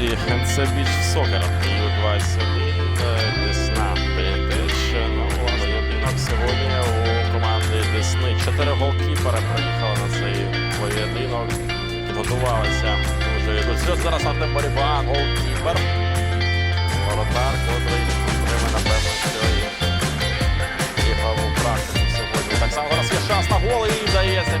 Це більш сокер. Ю-21, Десна, Бріндич. Ну, поєдинок сьогодні у команди Десни. Чотири голкіпера приїхали на цей поєдинок. Підготувалися дуже дуже серйозно. Зараз Артем Барібан, голкіпер. Воротар, котрий отримає, напевно, що їхав у практику сьогодні. Так само зараз є шанс на гол і вдається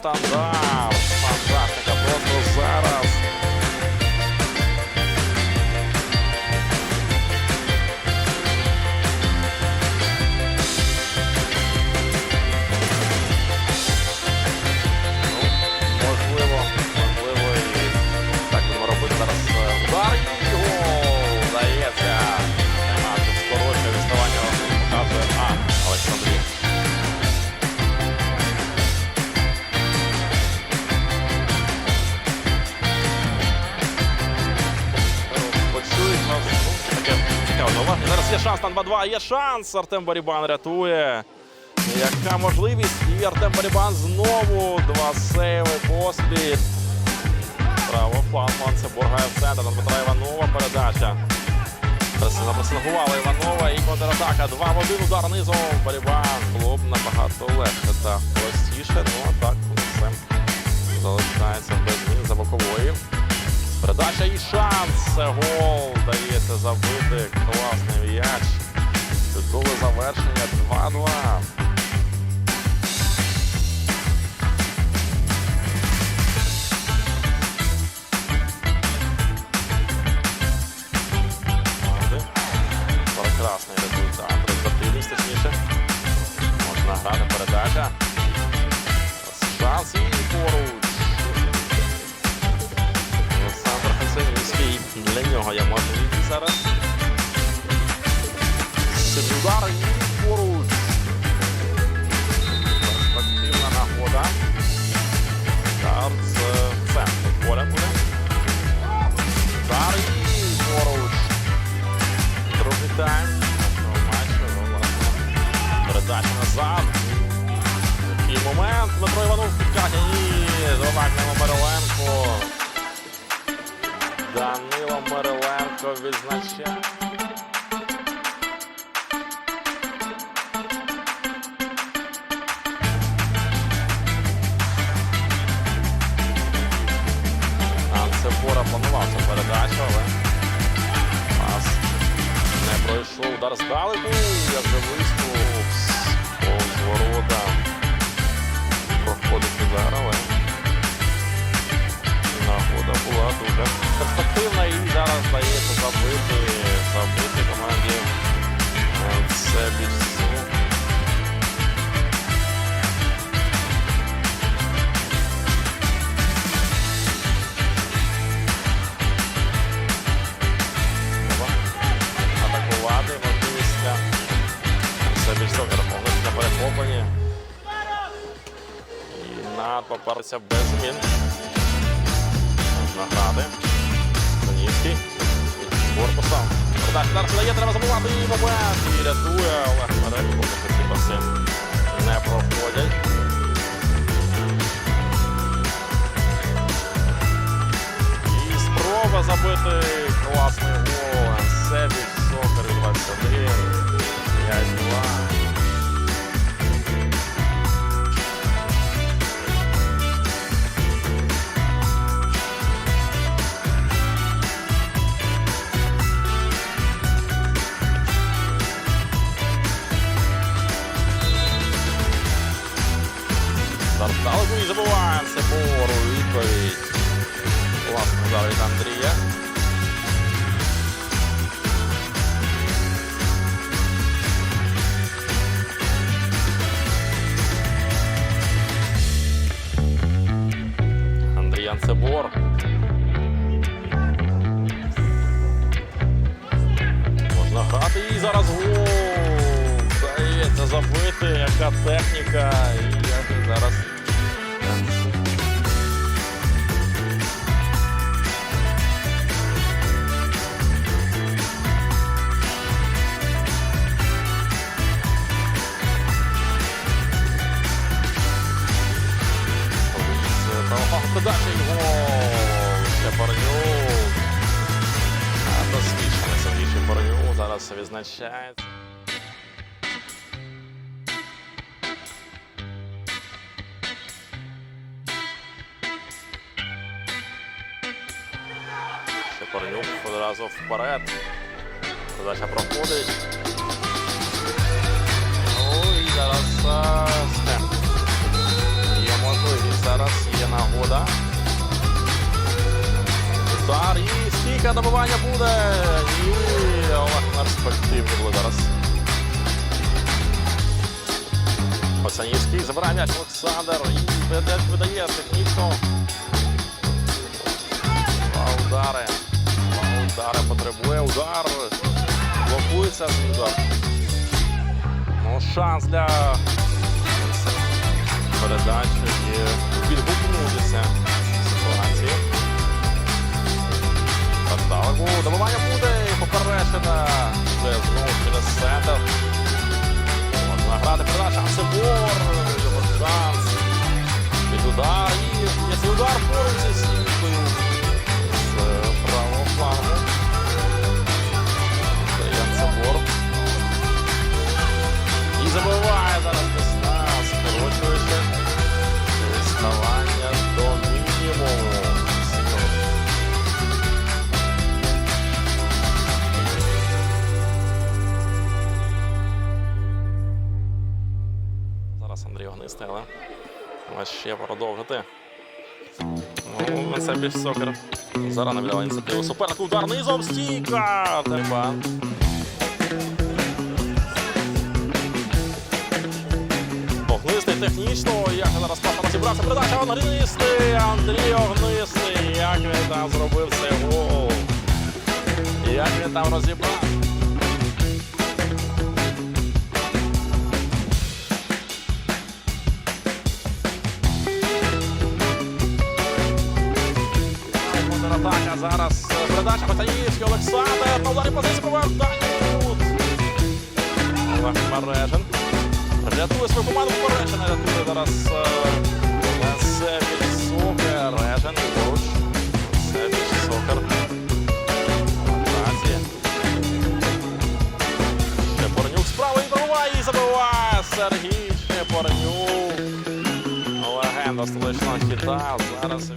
standby. На 2-2. Є шанс. Артем Барібан рятує. Яка можливість? І Артем Барібан знову два сейви поспіль. Право флангман. Це Боргає в центр. Дмитра Іванова передача. Запресингувала Іванова і контратака. 2 в 1 удар низом. Барібан. Було б набагато легше та простіше. Ну а так все залишається без змін за бокової. Передача і шанс. Гол. Дається забити. Класний м'яч. Чудове завершення 2-2. Команди. Прекрасний результат. Результативність, точніше. Можна грати передача. Шанс і поруч. Хасинівський. Для нього є можливість зараз. Сильний удар і Данило Мироленко відзначає. Ансепора планував цю передачу, але пас не пройшов. Удар здалеку, як же виступ повз. Проходить удар, але нагода була дуже перспективна і зараз здається забити, забити команді. е, Це більш атакувати, можливість для все більш перехопленні. І над попався без змін. Передача зараз дає, треба забувати і момент. І рятує але Мерек, поки ці паси не проходять. І спроба забити класний гол. Зарталку і забуваємо. Це бору відповідь. Класний удар від Андрія. Янцебор. Можна грати і зараз гол. Вдається забити, яка техніка. І як зараз. Подача і гол. Шепарнюк. А Досвідчений Сергій Шепарнюк зараз відзначається. Шепарнюк одразу вперед. Подача проходить. Ну і зараз а, Стемп. Є можливість зараз, є нагода. Удар і стійка добивання буде. І Олег перспективний буде зараз. Пацанівський забирає Олександр і видає технічно. Цей удар. Ну, шанс для передачі і відгукнутися ситуації. Тардалагу. Добивання буде і поперечена. Вже знову через центр. Можна грати передача. Ансебор. Його шанс. Від удар. І є цей удар поруч зі стінкою. З правого флангу. Ще продовжити. Ну, це більш сокер. Зараз не віддала ініціативу. Суперник удар низом стійка. Треба. Огнистий технічно, як зараз папа розібрався, передача Огнистий, Андрій Огнистий, як він там зробив цей гол. Як він там розібрав. Контратака зараз. Передача Батаївський, Олександр. На позиції повертання. Мережин. Рятує свою команду попередження, рятує зараз Севіч Сокер. Режен поруч. Севіч Сокер. Атаці. Шепорнюк справа і пробиває і забиває Сергій Шепорнюк. Легенда столичного хіта. Зараз.